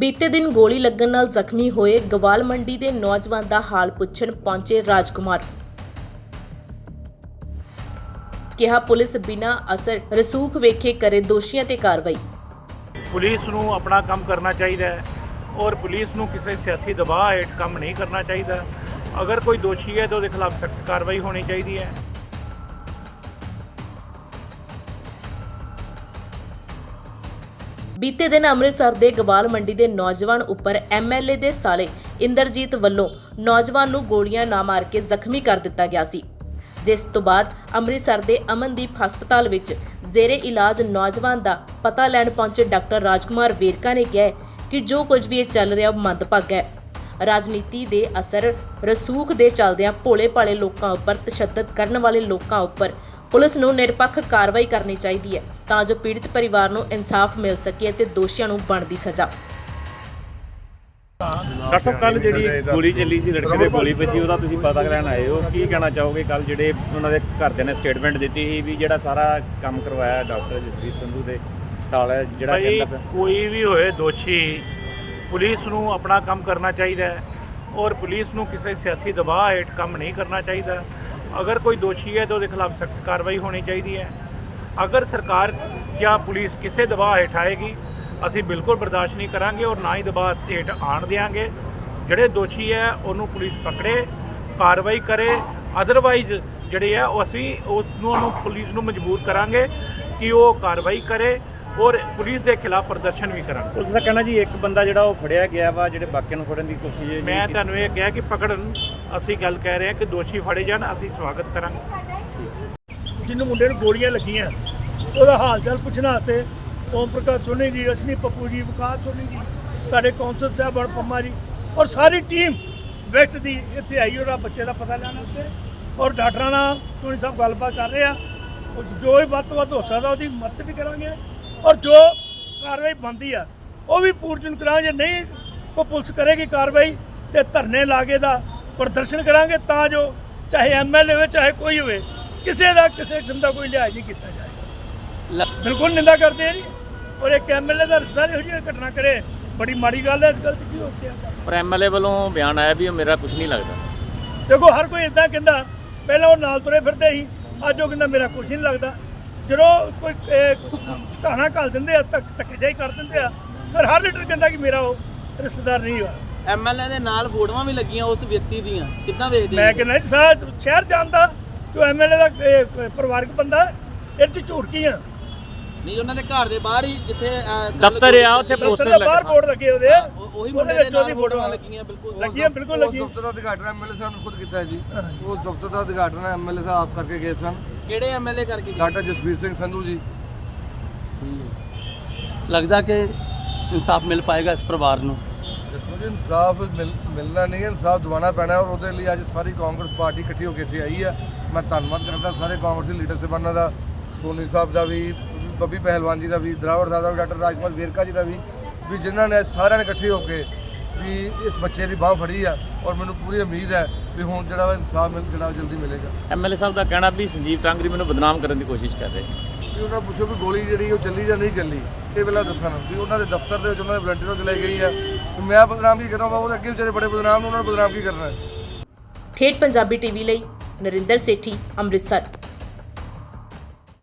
ਬੀਤੇ ਦਿਨ ਗੋਲੀ ਲੱਗਣ ਨਾਲ ਜ਼ਖਮੀ ਹੋਏ ਗਵਾਲ ਮੰਡੀ ਦੇ ਨੌਜਵਾਨ ਦਾ ਹਾਲ ਪੁੱਛਣ ਪਹੁੰਚੇ ਰਾਜਕੁਮਾਰ। ਕਿਹਾ ਪੁਲਿਸ ਬਿਨਾਂ ਅਸਰ ਰਸੂਖ ਵੇਖੇ ਕਰੇ ਦੋਸ਼ੀਆਂ ਤੇ ਕਾਰਵਾਈ। ਪੁਲਿਸ ਨੂੰ ਆਪਣਾ ਕੰਮ ਕਰਨਾ ਚਾਹੀਦਾ ਹੈ ਔਰ ਪੁਲਿਸ ਨੂੰ ਕਿਸੇ ਸਿਆਸੀ ਦਬਾਅ ਹੇਠ ਕੰਮ ਨਹੀਂ ਕਰਨਾ ਚਾਹੀਦਾ। ਅਗਰ ਕੋਈ ਦੋਸ਼ੀ ਹੈ ਤਾਂ ਉਹਦੇ ਖਿਲਾਫ ਸਖਤ ਕਾਰਵਾਈ ਹੋਣੀ ਚਾਹੀਦੀ ਹੈ। ਬੀਤੇ ਦਿਨ ਅੰਮ੍ਰਿਤਸਰ ਦੇ ਗਵਾਲ ਮੰਡੀ ਦੇ ਨੌਜਵਾਨ ਉੱਪਰ ਐਮਐਲਏ ਦੇ ਸਾਲੇ ਇੰਦਰਜੀਤ ਵੱਲੋਂ ਨੌਜਵਾਨ ਨੂੰ ਗੋਲੀਆਂ ਨਾ ਮਾਰ ਕੇ ਜ਼ਖਮੀ ਕਰ ਦਿੱਤਾ ਗਿਆ ਸੀ। ਜਿਸ ਤੋਂ ਬਾਅਦ ਅੰਮ੍ਰਿਤਸਰ ਦੇ ਅਮਨਦੀਪ ਹਸਪਤਾਲ ਵਿੱਚ ਜ਼ੇਰੇ ਇਲਾਜ ਨੌਜਵਾਨ ਦਾ ਪਤਾ ਲੈਣ ਪਹੁੰਚੇ ਡਾਕਟਰ ਰਾਜਕੁਮਾਰ ਵੇਰਕਾ ਨੇ ਕਿਹਾ ਕਿ ਜੋ ਕੁਝ ਵੀ ਇਹ ਚੱਲ ਰਿਹਾ ਉਹ ਮੰਦਭਾਗਾ ਹੈ। ਰਾਜਨੀਤੀ ਦੇ ਅਸਰ ਰਸੂਖ ਦੇ ਚਲਦਿਆਂ ਭੋਲੇ ਭਾਲੇ ਲੋਕਾਂ ਉੱਪਰ ਤਸ਼ੱਦਦ ਕਰਨ ਵਾਲੇ ਲੋਕਾਂ ਉੱਪਰ ਪੁਲਿਸ ਨੂੰ ਨਿਰਪੱਖ ਕਾਰਵਾਈ ਕਰਨੀ ਚਾਹੀਦੀ ਹੈ। ਤਾਂ ਜੋ ਪੀੜਿਤ ਪਰਿਵਾਰ ਨੂੰ ਇਨਸਾਫ ਮਿਲ ਸਕੇ ਅਤੇ ਦੋਸ਼ੀਆਂ ਨੂੰ ਬਣਦੀ ਸਜ਼ਾ। ਡਾਕਟਰ ਸਾਹਿਬ ਕੱਲ ਜਿਹੜੀ ਗੋਲੀ ਚੱਲੀ ਸੀ ਲੜਕੇ ਦੇ ਗੋਲੀ ਵੱਜੀ ਉਹਦਾ ਤੁਸੀਂ ਪਤਾ ਲੈਣ ਆਏ ਹੋ। ਕੀ ਕਹਿਣਾ ਚਾਹੋਗੇ ਕੱਲ ਜਿਹੜੇ ਉਹਨਾਂ ਦੇ ਘਰਦਿਆਂ ਨੇ ਸਟੇਟਮੈਂਟ ਦਿੱਤੀ ਸੀ ਵੀ ਜਿਹੜਾ ਸਾਰਾ ਕੰਮ ਕਰਵਾਇਆ ਡਾਕਟਰ ਜਸਵੀਰ ਸੰਧੂ ਦੇ ਸਾਲ ਹੈ ਜਿਹੜਾ ਕਹਿੰਦਾ ਕੋਈ ਵੀ ਹੋਏ ਦੋਸ਼ੀ ਪੁਲਿਸ ਨੂੰ ਆਪਣਾ ਕੰਮ ਕਰਨਾ ਚਾਹੀਦਾ ਹੈ ਔਰ ਪੁਲਿਸ ਨੂੰ ਕਿਸੇ ਸਿਆਸੀ ਦਬਾਅ ਹੇਠ ਕੰਮ ਨਹੀਂ ਕਰਨਾ ਚਾਹੀਦਾ। ਅਗਰ ਕੋਈ ਦੋਸ਼ੀ ਹੈ ਤਾਂ ਉਹਦੇ ਖਿਲਾਫ ਸਖਤ ਕਾਰਵਾਈ ਹੋਣੀ ਚਾਹੀਦੀ ਹੈ। ਅਗਰ ਸਰਕਾਰ ਜਾਂ ਪੁਲਿਸ ਕਿਸੇ ਦਬਾਅ ਹੇਠ ਆਏਗੀ ਅਸੀਂ ਬਿਲਕੁਲ ਬਰਦਾਸ਼ਤ ਨਹੀਂ ਕਰਾਂਗੇ ਔਰ ਨਾ ਹੀ ਦਬਾਅ ਹੇਠ ਆਣ ਦੇਵਾਂਗੇ ਜਿਹੜੇ ਦੋਸ਼ੀ ਹੈ ਉਹਨੂੰ ਪੁਲਿਸ ਪਕੜੇ ਕਾਰਵਾਈ ਕਰੇ। ਅਦਰਵਾਈਜ਼ ਜਿਹੜੇ ਆ ਉਹ ਅਸੀਂ ਉਸ ਨੂੰ ਉਹਨੂੰ ਪੁਲਿਸ ਨੂੰ ਮਜਬੂਰ ਕਰਾਂਗੇ ਕਿ ਉਹ ਕਾਰਵਾਈ ਕਰੇ ਔਰ ਪੁਲਿਸ ਦੇ ਖਿਲਾਫ ਪ੍ਰਦਰਸ਼ਨ ਵੀ ਕਰਨ ਪੁਲਿਸ ਦਾ ਕਹਿਣਾ ਜੀ ਇੱਕ ਬੰਦਾ ਜਿਹੜਾ ਉਹ ਫੜਿਆ ਗਿਆ ਵਾ ਜਿਹੜੇ ਬਾਕੀਆਂ ਨੂੰ ਫੜਨ ਦੀ ਕੋਸ਼ਿਸ਼ ਜਿਹੜੀ ਮੈਂ। ਤੁਹਾਨੂੰ ਇਹ ਕਿਹਾ ਕਿ ਪਕੜਨ ਅਸੀਂ ਗੱਲ ਕਹਿ ਰਹੇ ਹਾਂ ਕਿ ਦੋਸ਼ੀ ਫੜੇ ਜਾਣ ਅਸੀਂ ਸਵਾਗਤ ਕਰਾਂਗੇ। ਜਿਹਨੂੰ ਮੁੰਡੇ ਨੂੰ ਗੋਲੀਆਂ ਲੱਗੀਆਂ, ਉਹਦਾ ਹਾਲ ਚਾਲ ਪੁੱਛਣ ਵਾਸਤੇ ਓਮ ਪ੍ਰਕਾਸ਼ ਸੋਨੀ ਜੀ, ਅਸ਼ਨੀ ਪੱਪੂ ਜੀ, ਵਿਕਾਸ ਸੋਨੀ ਜੀ, ਸਾਡੇ ਕੌਂਸਲ ਸਾਹਿਬ ਬੜ ਪੰਮਾ ਜੀ ਔਰ ਸਾਰੀ ਟੀਮ ਵੈਸਟ ਦੀ ਇੱਥੇ ਆਈ ਉਹਦਾ ਬੱਚੇ ਦਾ ਪਤਾ ਲੈਣ ਉੱਤੇ ਔਰ ਡਾਕਟਰਾਂ ਨਾਲ ਸੋਨੀ ਸਾਹਿਬ ਗੱਲਬਾਤ ਕਰ ਰਹੇ ਆ। ਜੋ ਵੀ ਵੱਧ ਤੋਂ ਵੱਧ ਹੋ ਸਕਦਾ ਉਹਦੀ ਮਦਦ ਵੀ ਕਰਾਂਗੇ ਔਰ ਜੋ ਕਾਰਵਾਈ ਬਣਦੀ ਆ, ਉਹ ਵੀ ਪੂਰਜਨ ਕਰਾਂਗੇ ਨਹੀਂ ਕੋ ਪੁਲਿਸ ਕਰੇਗੀ ਕਾਰਵਾਈ ਤੇ ਧਰਨੇ ਲਾਗੇ ਦਾ ਪ੍ਰਦਰਸ਼ਨ ਕਰਾਂਗੇ ਤਾਂ ਜੋ ਚਾਹੇ ਐਮਐਲਏ ਹੋਵੇ, ਚਾਹੇ ਕੋਈ ਹੋਵੇ ਕਿਸੇ ਦਾ ਕਿਸੇ ਕਿਸਮ ਦਾ ਕੋਈ ਲਿਹਾਜ਼ ਨਹੀਂ ਕੀਤਾ ਜਾਏਗਾ ਬਿਲਕੁਲ ਨਿੰਦਾ ਕਰਦੇ ਆ ਜੀ। ਔਰ ਇੱਕ ਐਮਐਲਏ ਦਾ ਰਿਸ਼ਤੇਦਾਰ ਇਹੋ ਜਿਹੀ ਘਟਨਾ ਕਰੇ ਬੜੀ ਮਾੜੀ ਗੱਲ ਹੈ ਇਸ ਗੱਲ 'ਚ ਕੀ ਹੋ ਗਿਆ ਪਰ ਐਮਐਲਏ ਵੱਲੋਂ ਬਿਆਨ ਆਇਆ ਵੀ ਉਹ ਮੇਰਾ ਕੁਝ ਨਹੀਂ ਲੱਗਦਾ। ਦੇਖੋ ਹਰ ਕੋਈ ਇਦਾਂ ਕਹਿੰਦਾ ਪਹਿਲਾਂ ਉਹ ਨਾਲ ਤੁਰੇ ਫਿਰਦੇ ਸੀ ਅੱਜ ਉਹ ਕਹਿੰਦਾ ਮੇਰਾ ਕੁਝ ਨਹੀਂ ਲੱਗਦਾ। ਜਦੋਂ ਕੋਈ ਕਹਾਣਾ ਘੱਲ ਦਿੰਦੇ ਆ ਤੱਕ ਧੱਕੇਸ਼ਾਹੀ ਕਰ ਦਿੰਦੇ ਆ ਫਿਰ ਹਰ ਲੀਡਰ ਕਹਿੰਦਾ ਕਿ ਮੇਰਾ ਉਹ ਰਿਸ਼ਤੇਦਾਰ ਨਹੀਂ ਹੋਇਆ। ਐਮਐਲਏ ਦੇ ਨਾਲ ਫੋਟੋਆਂ ਵੀ ਲੱਗੀਆਂ ਉਸ ਵਿਅਕਤੀ ਦੀਆਂ। ਕਿੱਦਾਂ ਵੇਖਦੇ ਮੈਂ? ਕਹਿੰਦਾ ਜੀ ਸਾਰਾ ਸ਼ਹਿਰ ਜਾਣਦਾ ਕਿ ਐਮਐਲਏ ਦਾ ਇਹ, ਪਰਿਵਾਰਕ ਬੰਦਾ ਹੈ। ਇਹ 'ਚ ਝੂਠ ਕੀ ਆ। ਨਹੀਂ ਉਹਨਾਂ ਦੇ ਘਰ ਦੇ ਬਾਹਰ ਹੀ ਜਿੱਥੇ ਅਹ, ਗੱਲ ਦਫ਼ਤਰ ਆ, ਉੱਥੇ ਪੋਸਟਰ ਦਫ਼ਤਰ ਦੇ ਬਾਹਰ। ਬੋਰਡ ਲੱਗੇ ਉਹਦੇ ਉਹ- ਮੁੰਡੇ ਦੇ ਨਾਲ ਫੋਟੋਆਂ ਲੱਗੀਆਂ ਬਿਲਕੁਲ। ਲੱਗੀਆਂ ਬਿਲਕੁਲ ਉਸ ਲੱਗੀ ਦਫ਼ਤਰ ਦਾ ਉਦਘਾਟਨ ਐਮਐਲਏ ਸਾਹਿਬ ਨੇ ਖੁਦ ਕੀਤਾ ਹੈ। ਜੀ ਉਸ ਦਫ਼ਤਰ ਦਾ ਉਦਘਾਟਨ ਐਮਐਲਏ ਸਾਹਿਬ ਆਪ ਕਰਕੇ ਗਏ ਸਨ। ਕਿਹੜੇ ਐਮਐਲਏ ਕਰਕੇ ਗਏ? ਡਾਕਟਰ ਜਸਬੀਰ ਸਿੰਘ ਸੰਧੂ ਜੀ। ਲੱਗਦਾ ਕਿ ਇਨਸਾਫ ਮਿਲ ਪਾਏਗਾ ਇਸ ਪਰਿਵਾਰ ਨੂੰ। ਦੇਖੋ ਜੀ ਇਨਸਾਫ ਮਿਲ- ਮਿਲਣਾ ਨਹੀਂ ਹੈ ਇਨਸਾਫ ਦਿਵਾਉਣਾ ਪੈਣਾ ਔਰ ਉਹਦੇ ਲਈ ਅੱਜ ਸਾਰੀ ਕਾਂਗਰਸ ਪਾਰਟੀ ਇਕੱਠੀ ਹੋ ਕੇ ਇੱਥੇ ਆਈ ਹੈ। ਮੈਂ ਧੰਨਵਾਦ ਕਰਦਾ ਸਾਰੇ ਕਾਂਗਰਸੀ ਲੀਡਰ ਸਾਹਿਬਾਨਾਂ ਦਾ ਸੋਨੀ ਸਾਹਿਬ ਦਾ ਵੀ ਬੱਬੀ ਪਹਿਲਵਾਨ ਜੀ ਦਾ ਵੀ ਦਰਾਵਰ ਸਾਹਿਬ ਦਾ ਵੀ ਡਾਕਟਰ ਰਾਜਕੁਮਾਰ ਵੇਰਕਾ ਜੀ ਦਾ ਵੀ ਵੀ ਜਿਨ੍ਹਾਂ ਨੇ ਸਾਰਿਆਂ ਨੇ ਇਕੱਠੇ ਹੋ ਕੇ ਵੀ ਇਸ ਬੱਚੇ ਦੀ ਬਾਹ ਫੜੀ ਆ ਔਰ ਮੈਨੂੰ ਪੂਰੀ ਉਮੀਦ ਹੈ ਵੀ ਹੁਣ ਜਿਹੜਾ ਵਾ ਇਨਸਾਫ ਮਿਲ ਜਿਹੜਾ ਜਲਦੀ ਮਿਲੇਗਾ। ਐਮਐਲਏ ਸਾਹਿਬ ਦਾ ਕਹਿਣਾ ਵੀ ਸੰਜੀਵ ਟਾਂਗਰੀ ਮੈਨੂੰ ਬਦਨਾਮ ਕਰਨ ਦੀ ਕੋਸ਼ਿਸ਼ ਕਰ ਰਹੇ। ਵੀ ਉਹਨਾਂ ਨੂੰ ਪੁੱਛੋ ਵੀ ਗੋਲੀ ਜਿਹੜੀ ਉਹ ਚੱਲੀ ਜਾਂ ਨਹੀਂ ਚੱਲੀ ਇਹ ਪਹਿਲਾਂ ਦੱਸਣ ਵੀ ਉਹਨਾਂ ਦੇ ਦਫ਼ਤਰ ਦੇ ਵਿੱਚ ਉਹਨਾਂ ਦੇ ਵਲੰਟੀਅਰ ਚਲਾਈ ਗਈ ਆ। ਮੈਂ ਬਦਨਾਮ ਕੀ ਕਰਾਂ ਉਹਦੇ ਅੱਗੇ ਵਿਚਾਰੇ ਬੜੇ ਬਦਨਾਮ ਨੇ ਉਹਨਾਂ ਨੂੰ ਬਦਨਾਮ ਕੀ ਕਰਨਾ ਠੇਠ ਪੰਜਾਬੀ ਟੀਵੀ ਲਈ ਨਰਿੰਦਰ ਸੇਠੀ ਅੰਮ੍ਰਿਤਸਰ।